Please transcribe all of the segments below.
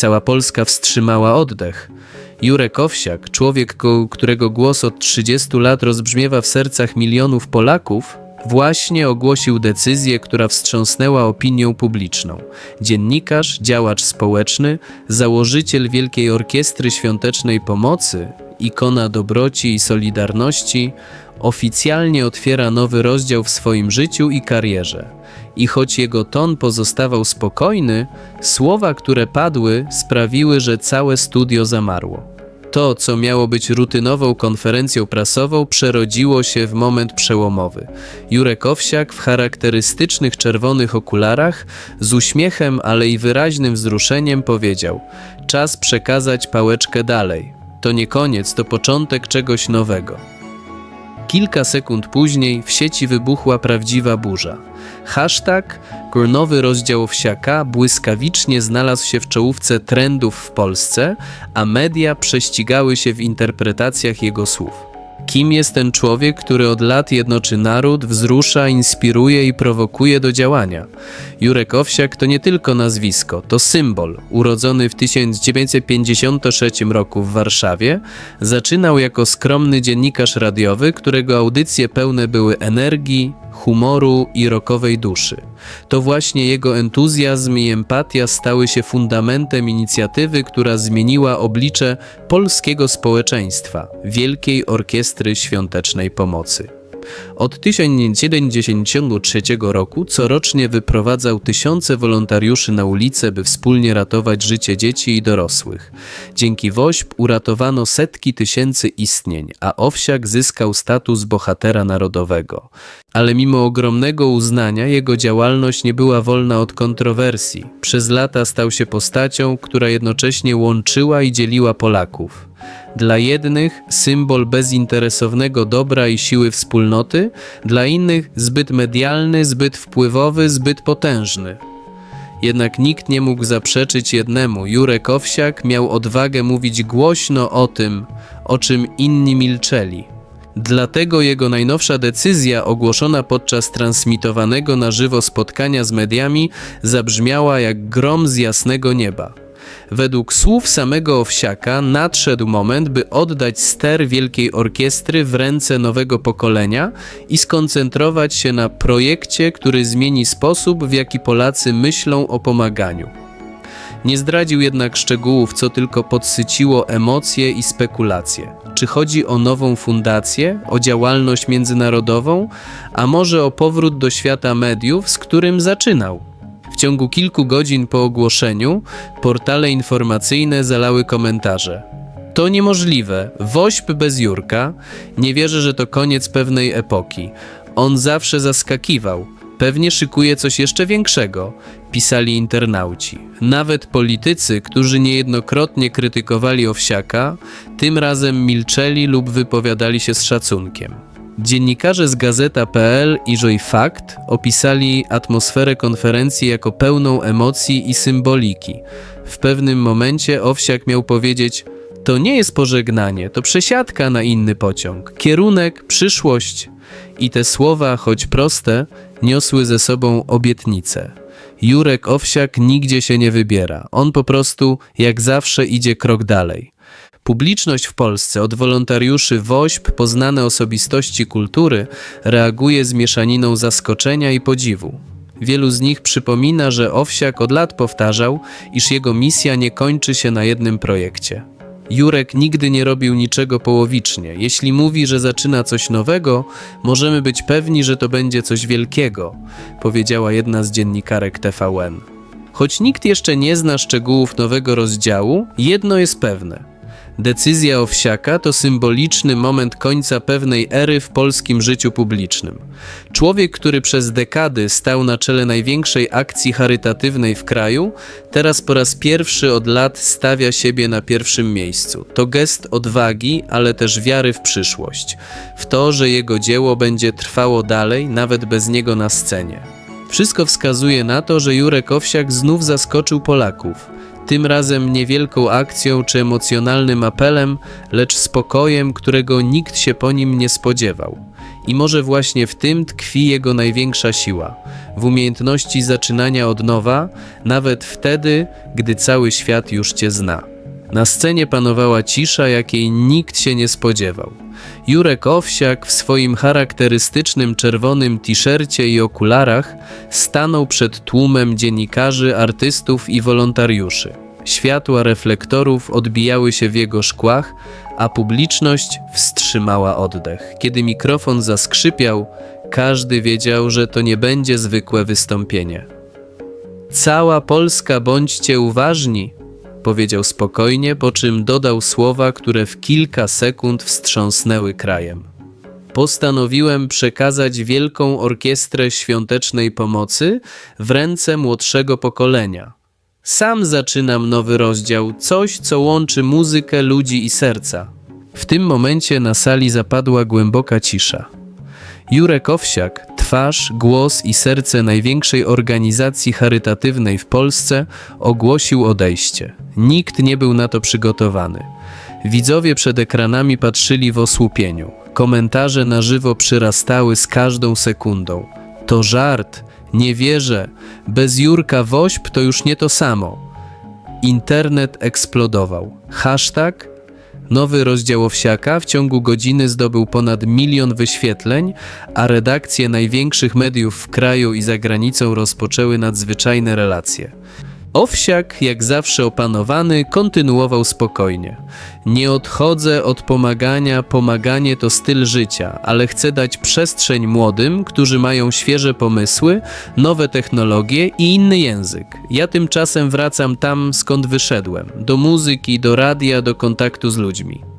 Cała Polska wstrzymała oddech. Jurek Owsiak, człowiek, którego głos od 30 lat rozbrzmiewa w sercach milionów Polaków, właśnie ogłosił decyzję, która wstrząsnęła opinią publiczną. Dziennikarz, działacz społeczny, założyciel Wielkiej Orkiestry Świątecznej Pomocy, ikona dobroci i solidarności, oficjalnie otwiera nowy rozdział w swoim życiu i karierze. I choć jego ton pozostawał spokojny, słowa, które padły, sprawiły, że całe studio zamarło. To, co miało być rutynową konferencją prasową, przerodziło się w moment przełomowy. Jurek Owsiak w charakterystycznych czerwonych okularach, z uśmiechem, ale i wyraźnym wzruszeniem powiedział: Czas przekazać pałeczkę dalej. To nie koniec, to początek czegoś nowego. Kilka sekund później w sieci wybuchła prawdziwa burza. Hashtag Nowy rozdział Wsiaka błyskawicznie znalazł się w czołówce trendów w Polsce, a media prześcigały się w interpretacjach jego słów. Kim jest ten człowiek, który od lat jednoczy naród, wzrusza, inspiruje i prowokuje do działania? Jurek Owsiak to nie tylko nazwisko, to symbol. Urodzony w 1953 roku w Warszawie, zaczynał jako skromny dziennikarz radiowy, którego audycje pełne były energii, humoru i rokowej duszy. To właśnie jego entuzjazm i empatia stały się fundamentem inicjatywy, która zmieniła oblicze polskiego społeczeństwa Wielkiej Orkiestry Świątecznej Pomocy. Od 1973 roku corocznie wyprowadzał tysiące wolontariuszy na ulice, by wspólnie ratować życie dzieci i dorosłych. Dzięki WOŚP uratowano setki tysięcy istnień, a Owsiak zyskał status bohatera narodowego. Ale mimo ogromnego uznania jego działalność nie była wolna od kontrowersji. Przez lata stał się postacią, która jednocześnie łączyła i dzieliła Polaków. Dla jednych symbol bezinteresownego dobra i siły wspólnoty, dla innych zbyt medialny, zbyt wpływowy, zbyt potężny. Jednak nikt nie mógł zaprzeczyć jednemu. Jurek Owsiak miał odwagę mówić głośno o tym, o czym inni milczeli. Dlatego jego najnowsza decyzja, ogłoszona podczas transmitowanego na żywo spotkania z mediami, zabrzmiała jak grom z jasnego nieba. Według słów samego Owsiaka nadszedł moment, by oddać ster Wielkiej Orkiestry w ręce nowego pokolenia i skoncentrować się na projekcie, który zmieni sposób, w jaki Polacy myślą o pomaganiu. Nie zdradził jednak szczegółów, co tylko podsyciło emocje i spekulacje. Czy chodzi o nową fundację, o działalność międzynarodową, a może o powrót do świata mediów, z którym zaczynał? W ciągu kilku godzin po ogłoszeniu portale informacyjne zalały komentarze. To niemożliwe. Wośp bez Jurka. Nie wierzę, że to koniec pewnej epoki. On zawsze zaskakiwał. Pewnie szykuje coś jeszcze większego, pisali internauci. Nawet politycy, którzy niejednokrotnie krytykowali Owsiaka, tym razem milczeli lub wypowiadali się z szacunkiem. Dziennikarze z Gazeta.pl i Joy Fakt opisali atmosferę konferencji jako pełną emocji i symboliki. W pewnym momencie Owsiak miał powiedzieć: To nie jest pożegnanie, to przesiadka na inny pociąg. Kierunek, przyszłość. I te słowa, choć proste, niosły ze sobą obietnicę. Jurek Owsiak nigdzie się nie wybiera. On po prostu, jak zawsze, idzie krok dalej. Publiczność w Polsce, od wolontariuszy WOŚP po znane osobistości kultury, reaguje z mieszaniną zaskoczenia i podziwu. Wielu z nich przypomina, że Owsiak od lat powtarzał, iż jego misja nie kończy się na jednym projekcie. Jurek nigdy nie robił niczego połowicznie. Jeśli mówi, że zaczyna coś nowego, możemy być pewni, że to będzie coś wielkiego, powiedziała jedna z dziennikarek TVN. Choć nikt jeszcze nie zna szczegółów nowego rozdziału, jedno jest pewne. Decyzja Owsiaka to symboliczny moment końca pewnej ery w polskim życiu publicznym. Człowiek, który przez dekady stał na czele największej akcji charytatywnej w kraju, teraz po raz pierwszy od lat stawia siebie na pierwszym miejscu. To gest odwagi, ale też wiary w przyszłość, w to, że jego dzieło będzie trwało dalej, nawet bez niego na scenie. Wszystko wskazuje na to, że Jurek Owsiak znów zaskoczył Polaków. Tym razem niewielką akcją czy emocjonalnym apelem, lecz spokojem, którego nikt się po nim nie spodziewał. I może właśnie w tym tkwi jego największa siła w umiejętności zaczynania od nowa, nawet wtedy, gdy cały świat już cię zna. Na scenie panowała cisza, jakiej nikt się nie spodziewał. Jurek Owsiak w swoim charakterystycznym czerwonym t-shircie i okularach stanął przed tłumem dziennikarzy, artystów i wolontariuszy. Światła reflektorów odbijały się w jego szkłach, a publiczność wstrzymała oddech. Kiedy mikrofon zaskrzypiał, każdy wiedział, że to nie będzie zwykłe wystąpienie. Cała Polska bądźcie uważni, powiedział spokojnie, po czym dodał słowa, które w kilka sekund wstrząsnęły krajem. Postanowiłem przekazać wielką orkiestrę świątecznej pomocy w ręce młodszego pokolenia. Sam zaczynam nowy rozdział, coś, co łączy muzykę, ludzi i serca. W tym momencie na sali zapadła głęboka cisza. Jurek Owsiak, twarz, głos i serce największej organizacji charytatywnej w Polsce, ogłosił odejście. Nikt nie był na to przygotowany. Widzowie przed ekranami patrzyli w osłupieniu. Komentarze na żywo przyrastały z każdą sekundą. To żart, nie wierzę, bez Jurka Wośp to już nie to samo. Internet eksplodował. Hashtag Nowy rozdział Owsiaka w ciągu godziny zdobył ponad milion wyświetleń, a redakcje największych mediów w kraju i za granicą rozpoczęły nadzwyczajne relacje. Owsiak, jak zawsze opanowany, kontynuował spokojnie. Nie odchodzę od pomagania, pomaganie to styl życia, ale chcę dać przestrzeń młodym, którzy mają świeże pomysły, nowe technologie i inny język. Ja tymczasem wracam tam, skąd wyszedłem do muzyki, do radia, do kontaktu z ludźmi.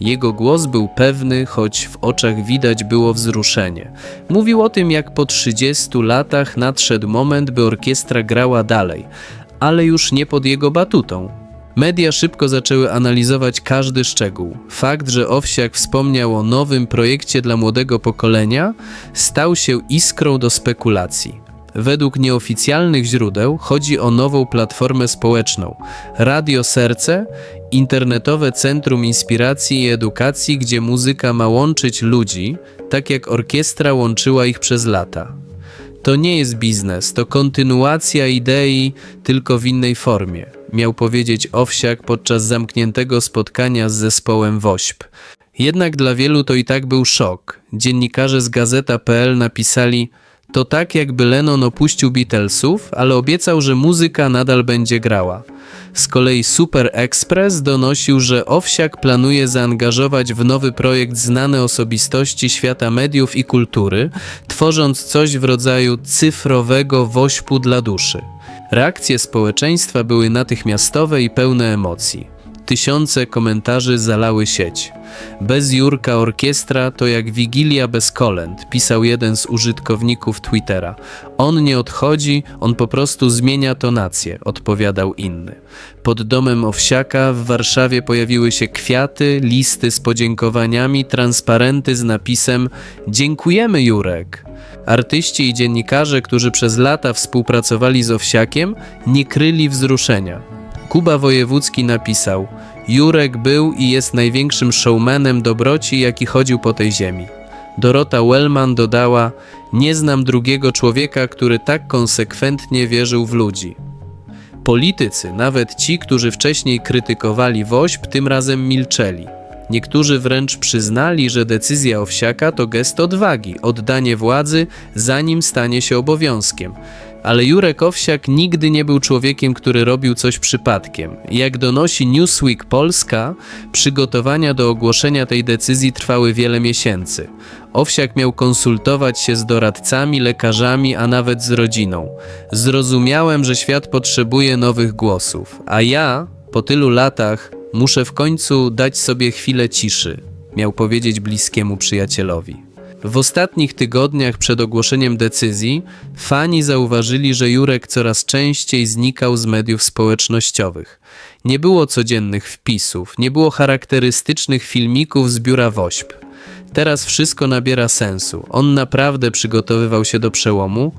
Jego głos był pewny, choć w oczach widać było wzruszenie. Mówił o tym, jak po 30 latach nadszedł moment, by orkiestra grała dalej, ale już nie pod jego batutą. Media szybko zaczęły analizować każdy szczegół. Fakt, że Owsiak wspomniał o nowym projekcie dla młodego pokolenia, stał się iskrą do spekulacji. Według nieoficjalnych źródeł chodzi o nową platformę społeczną Radio Serce, internetowe centrum inspiracji i edukacji, gdzie muzyka ma łączyć ludzi, tak jak orkiestra łączyła ich przez lata. To nie jest biznes, to kontynuacja idei, tylko w innej formie, miał powiedzieć Owsiak podczas zamkniętego spotkania z zespołem WOŚP. Jednak dla wielu to i tak był szok. Dziennikarze z Gazeta.pl napisali: To tak, jakby Lennon opuścił Beatlesów, ale obiecał, że muzyka nadal będzie grała. Z kolei Super Express donosił, że Owsiak planuje zaangażować w nowy projekt znane osobistości świata mediów i kultury, tworząc coś w rodzaju cyfrowego wośpu dla duszy. Reakcje społeczeństwa były natychmiastowe i pełne emocji. Tysiące komentarzy zalały sieć. Bez Jurka orkiestra to jak wigilia bez kolęd, pisał jeden z użytkowników Twittera. On nie odchodzi, on po prostu zmienia tonację, odpowiadał inny. Pod domem Owsiaka w Warszawie pojawiły się kwiaty, listy z podziękowaniami, transparenty z napisem Dziękujemy Jurek. Artyści i dziennikarze, którzy przez lata współpracowali z Owsiakiem, nie kryli wzruszenia. Kuba Wojewódzki napisał: Jurek był i jest największym showmanem dobroci, jaki chodził po tej ziemi. Dorota Wellman dodała: Nie znam drugiego człowieka, który tak konsekwentnie wierzył w ludzi. Politycy, nawet ci, którzy wcześniej krytykowali WOŚP, tym razem milczeli. Niektórzy wręcz przyznali, że decyzja Owsiaka to gest odwagi, oddanie władzy, zanim stanie się obowiązkiem. Ale Jurek Owsiak nigdy nie był człowiekiem, który robił coś przypadkiem. Jak donosi Newsweek Polska, przygotowania do ogłoszenia tej decyzji trwały wiele miesięcy. Owsiak miał konsultować się z doradcami, lekarzami, a nawet z rodziną. Zrozumiałem, że świat potrzebuje nowych głosów, a ja, po tylu latach, muszę w końcu dać sobie chwilę ciszy, miał powiedzieć bliskiemu przyjacielowi. W ostatnich tygodniach przed ogłoszeniem decyzji fani zauważyli, że Jurek coraz częściej znikał z mediów społecznościowych. Nie było codziennych wpisów, nie było charakterystycznych filmików z biura WOŚP. Teraz wszystko nabiera sensu. On naprawdę przygotowywał się do przełomu.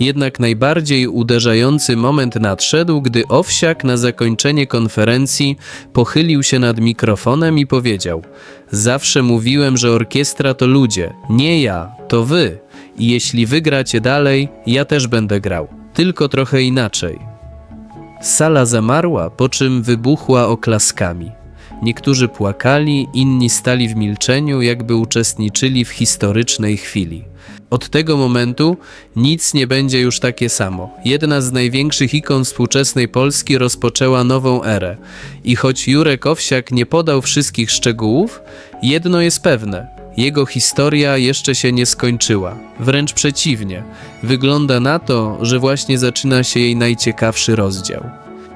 Jednak najbardziej uderzający moment nadszedł, gdy Owsiak na zakończenie konferencji pochylił się nad mikrofonem i powiedział: Zawsze mówiłem, że orkiestra to ludzie, nie ja, to wy. I jeśli wygracie dalej, ja też będę grał, tylko trochę inaczej. Sala zamarła, po czym wybuchła oklaskami. Niektórzy płakali, inni stali w milczeniu, jakby uczestniczyli w historycznej chwili. Od tego momentu nic nie będzie już takie samo. Jedna z największych ikon współczesnej Polski rozpoczęła nową erę. I choć Jurek Owsiak nie podał wszystkich szczegółów, jedno jest pewne: jego historia jeszcze się nie skończyła. Wręcz przeciwnie, wygląda na to, że właśnie zaczyna się jej najciekawszy rozdział.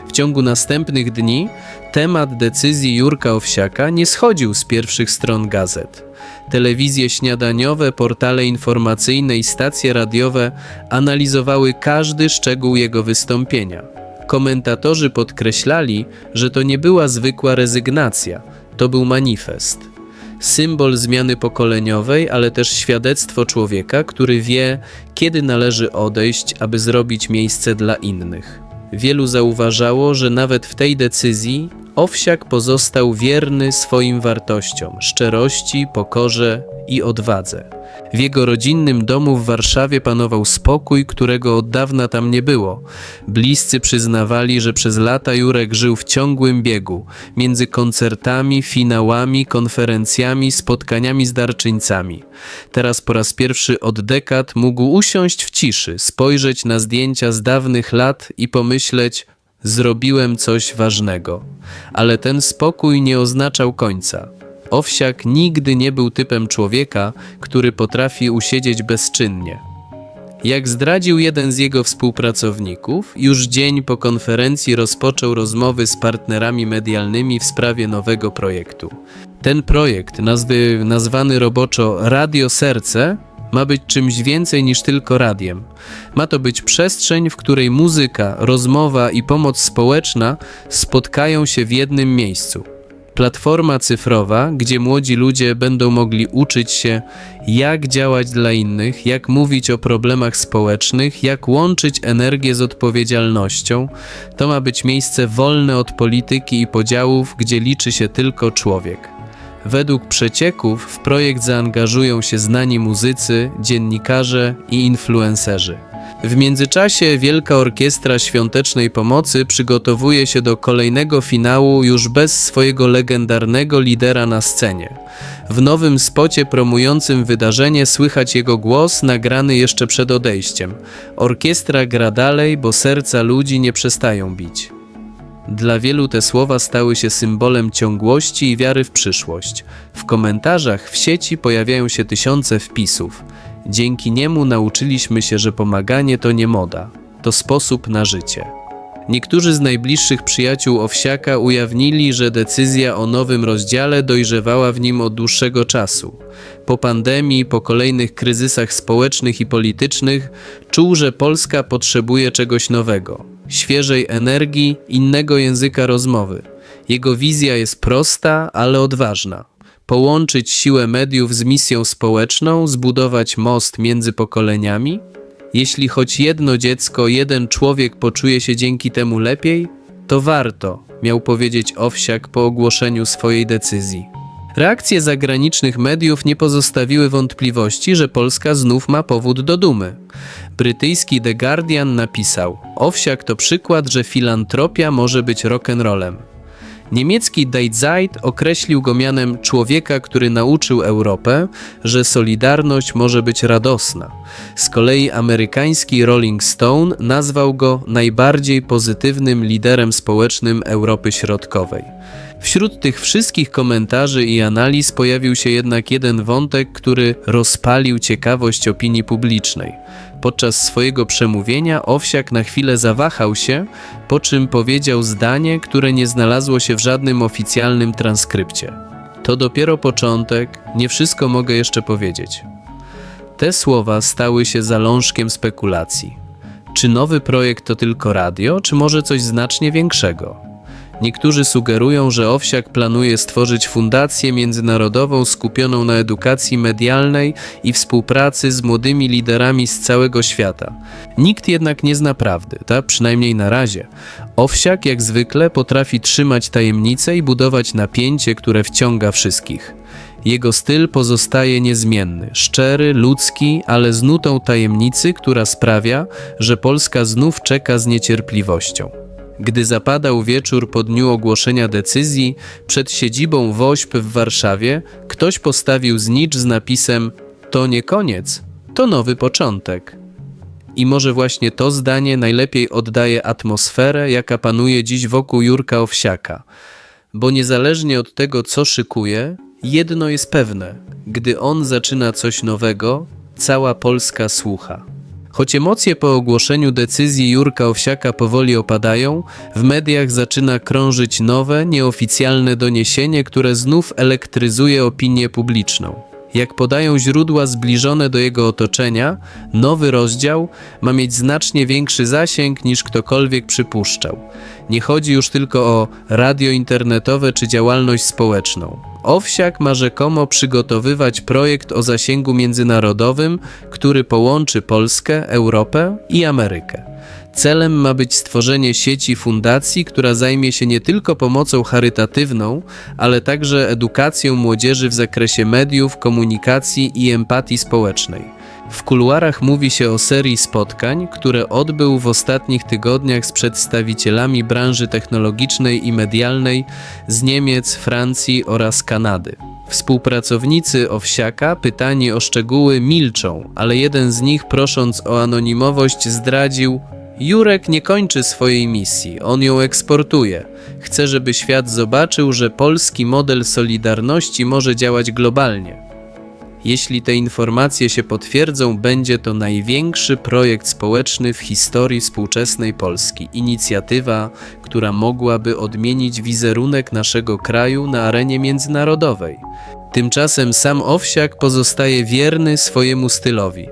W ciągu następnych dni temat decyzji Jurka Owsiaka nie schodził z pierwszych stron gazet. Telewizje śniadaniowe, portale informacyjne i stacje radiowe analizowały każdy szczegół jego wystąpienia. Komentatorzy podkreślali, że to nie była zwykła rezygnacja, to był manifest. Symbol zmiany pokoleniowej, ale też świadectwo człowieka, który wie, kiedy należy odejść, aby zrobić miejsce dla innych. Wielu zauważało, że nawet w tej decyzji Owsiak pozostał wierny swoim wartościom szczerości, pokorze i odwadze. W jego rodzinnym domu w Warszawie panował spokój, którego od dawna tam nie było. Bliscy przyznawali, że przez lata Jurek żył w ciągłym biegu między koncertami, finałami, konferencjami, spotkaniami z darczyńcami. Teraz po raz pierwszy od dekad mógł usiąść w ciszy, spojrzeć na zdjęcia z dawnych lat i pomyśleć: Zrobiłem coś ważnego. Ale ten spokój nie oznaczał końca. Owsiak nigdy nie był typem człowieka, który potrafi usiedzieć bezczynnie. Jak zdradził jeden z jego współpracowników, już dzień po konferencji rozpoczął rozmowy z partnerami medialnymi w sprawie nowego projektu. Ten projekt, nazwy, nazwany roboczo Radio Serce, ma być czymś więcej niż tylko radiem. Ma to być przestrzeń, w której muzyka, rozmowa i pomoc społeczna spotkają się w jednym miejscu. Platforma cyfrowa, gdzie młodzi ludzie będą mogli uczyć się, jak działać dla innych, jak mówić o problemach społecznych, jak łączyć energię z odpowiedzialnością. To ma być miejsce wolne od polityki i podziałów, gdzie liczy się tylko człowiek. Według przecieków w projekt zaangażują się znani muzycy, dziennikarze i influencerzy. W międzyczasie Wielka Orkiestra Świątecznej Pomocy przygotowuje się do kolejnego finału już bez swojego legendarnego lidera na scenie. W nowym spocie promującym wydarzenie słychać jego głos nagrany jeszcze przed odejściem. Orkiestra gra dalej, bo serca ludzi nie przestają bić. Dla wielu te słowa stały się symbolem ciągłości i wiary w przyszłość. W komentarzach w sieci pojawiają się tysiące wpisów. Dzięki niemu nauczyliśmy się, że pomaganie to nie moda, to sposób na życie. Niektórzy z najbliższych przyjaciół Owsiaka ujawnili, że decyzja o nowym rozdziale dojrzewała w nim od dłuższego czasu. Po pandemii, po kolejnych kryzysach społecznych i politycznych, czuł, że Polska potrzebuje czegoś nowego świeżej energii, innego języka rozmowy. Jego wizja jest prosta, ale odważna. Połączyć siłę mediów z misją społeczną, zbudować most między pokoleniami? Jeśli choć jedno dziecko, jeden człowiek poczuje się dzięki temu lepiej, to warto, miał powiedzieć Owsiak po ogłoszeniu swojej decyzji. Reakcje zagranicznych mediów nie pozostawiły wątpliwości, że Polska znów ma powód do dumy. Brytyjski The Guardian napisał: Owsiak to przykład, że filantropia może być rock'n'rollem. Niemiecki Die Zeit określił go mianem człowieka, który nauczył Europę, że solidarność może być radosna. Z kolei amerykański Rolling Stone nazwał go najbardziej pozytywnym liderem społecznym Europy Środkowej. Wśród tych wszystkich komentarzy i analiz pojawił się jednak jeden wątek, który rozpalił ciekawość opinii publicznej. Podczas swojego przemówienia Owsiak na chwilę zawahał się, po czym powiedział zdanie, które nie znalazło się w żadnym oficjalnym transkrypcie. To dopiero początek, nie wszystko mogę jeszcze powiedzieć. Te słowa stały się zalążkiem spekulacji. Czy nowy projekt to tylko radio, czy może coś znacznie większego? Niektórzy sugerują, że Owsiak planuje stworzyć fundację międzynarodową skupioną na edukacji medialnej i współpracy z młodymi liderami z całego świata. Nikt jednak nie zna prawdy, ta przynajmniej na razie. Owsiak jak zwykle potrafi trzymać tajemnicę i budować napięcie, które wciąga wszystkich. Jego styl pozostaje niezmienny, szczery, ludzki, ale z nutą tajemnicy, która sprawia, że Polska znów czeka z niecierpliwością. Gdy zapadał wieczór po dniu ogłoszenia decyzji, przed siedzibą WOŚP w Warszawie ktoś postawił znicz z napisem To nie koniec, to nowy początek. I może właśnie to zdanie najlepiej oddaje atmosferę, jaka panuje dziś wokół Jurka Owsiaka. Bo niezależnie od tego, co szykuje, jedno jest pewne: gdy on zaczyna coś nowego, cała Polska słucha. Choć emocje po ogłoszeniu decyzji Jurka Owsiaka powoli opadają, w mediach zaczyna krążyć nowe, nieoficjalne doniesienie, które znów elektryzuje opinię publiczną. Jak podają źródła zbliżone do jego otoczenia, nowy rozdział ma mieć znacznie większy zasięg niż ktokolwiek przypuszczał. Nie chodzi już tylko o radio internetowe czy działalność społeczną. Owsiak ma rzekomo przygotowywać projekt o zasięgu międzynarodowym, który połączy Polskę, Europę i Amerykę. Celem ma być stworzenie sieci fundacji, która zajmie się nie tylko pomocą charytatywną, ale także edukacją młodzieży w zakresie mediów, komunikacji i empatii społecznej. W kuluarach mówi się o serii spotkań, które odbył w ostatnich tygodniach z przedstawicielami branży technologicznej i medialnej z Niemiec, Francji oraz Kanady. Współpracownicy Owsiaka, pytani o szczegóły, milczą, ale jeden z nich, prosząc o anonimowość, zdradził: Jurek nie kończy swojej misji, on ją eksportuje. Chce, żeby świat zobaczył, że polski model solidarności może działać globalnie. Jeśli te informacje się potwierdzą, będzie to największy projekt społeczny w historii współczesnej Polski. Inicjatywa, która mogłaby odmienić wizerunek naszego kraju na arenie międzynarodowej. Tymczasem sam Owsiak pozostaje wierny swojemu stylowi.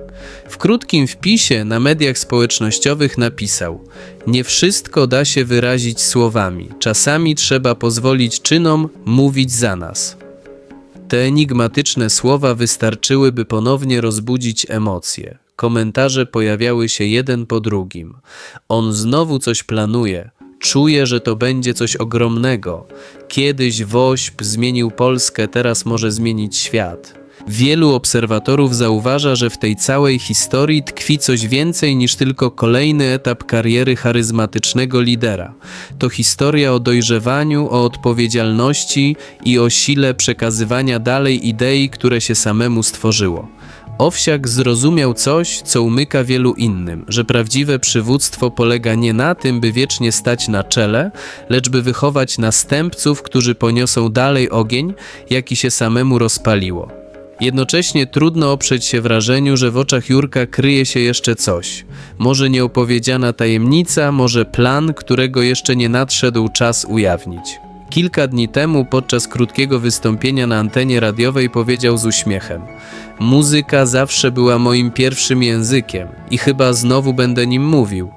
W krótkim wpisie na mediach społecznościowych napisał: Nie wszystko da się wyrazić słowami, czasami trzeba pozwolić czynom mówić za nas. Te enigmatyczne słowa wystarczyły, by ponownie rozbudzić emocje. Komentarze pojawiały się jeden po drugim. On znowu coś planuje. Czuje, że to będzie coś ogromnego. Kiedyś WOŚP zmienił Polskę, teraz może zmienić świat. Wielu obserwatorów zauważa, że w tej całej historii tkwi coś więcej niż tylko kolejny etap kariery charyzmatycznego lidera. To historia o dojrzewaniu, o odpowiedzialności i o sile przekazywania dalej idei, które się samemu stworzyło. Owsiak zrozumiał coś, co umyka wielu innym, że prawdziwe przywództwo polega nie na tym, by wiecznie stać na czele, lecz by wychować następców, którzy poniosą dalej ogień, jaki się samemu rozpaliło. Jednocześnie trudno oprzeć się wrażeniu, że w oczach Jurka kryje się jeszcze coś. Może nieopowiedziana tajemnica, może plan, którego jeszcze nie nadszedł czas ujawnić. Kilka dni temu, podczas krótkiego wystąpienia na antenie radiowej, powiedział z uśmiechem: Muzyka zawsze była moim pierwszym językiem i chyba znowu będę nim mówił.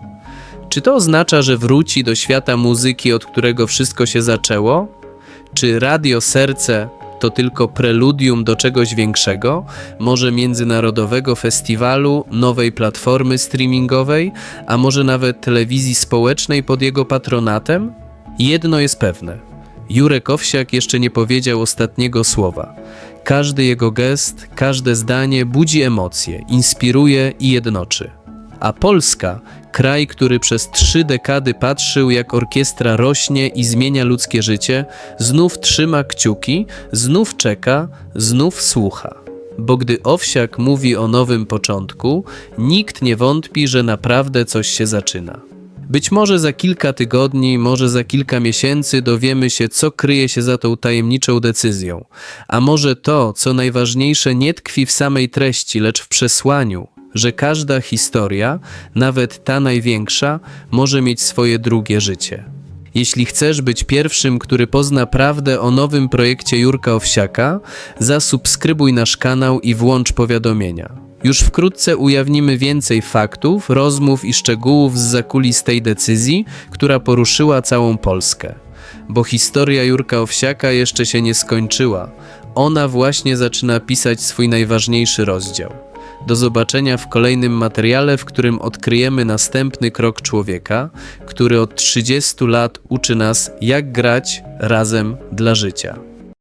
Czy to oznacza, że wróci do świata muzyki, od którego wszystko się zaczęło? Czy radio serce to tylko preludium do czegoś większego, może międzynarodowego festiwalu, nowej platformy streamingowej, a może nawet telewizji społecznej pod jego patronatem? Jedno jest pewne. Jurek Owsiak jeszcze nie powiedział ostatniego słowa. Każdy jego gest, każde zdanie budzi emocje, inspiruje i jednoczy. A Polska Kraj, który przez trzy dekady patrzył, jak orkiestra rośnie i zmienia ludzkie życie, znów trzyma kciuki, znów czeka, znów słucha. Bo gdy Owsiak mówi o nowym początku, nikt nie wątpi, że naprawdę coś się zaczyna. Być może za kilka tygodni, może za kilka miesięcy dowiemy się, co kryje się za tą tajemniczą decyzją. A może to, co najważniejsze, nie tkwi w samej treści, lecz w przesłaniu, że każda historia, nawet ta największa, może mieć swoje drugie życie. Jeśli chcesz być pierwszym, który pozna prawdę o nowym projekcie Jurka Owsiaka, zasubskrybuj nasz kanał i włącz powiadomienia. Już wkrótce ujawnimy więcej faktów, rozmów i szczegółów z zakulis tej decyzji, która poruszyła całą Polskę. bo historia Jurka Owsiaka jeszcze się nie skończyła. Ona właśnie zaczyna pisać swój najważniejszy rozdział. Do zobaczenia w kolejnym materiale, w którym odkryjemy następny krok człowieka, który od 30 lat uczy nas, jak grać razem dla życia.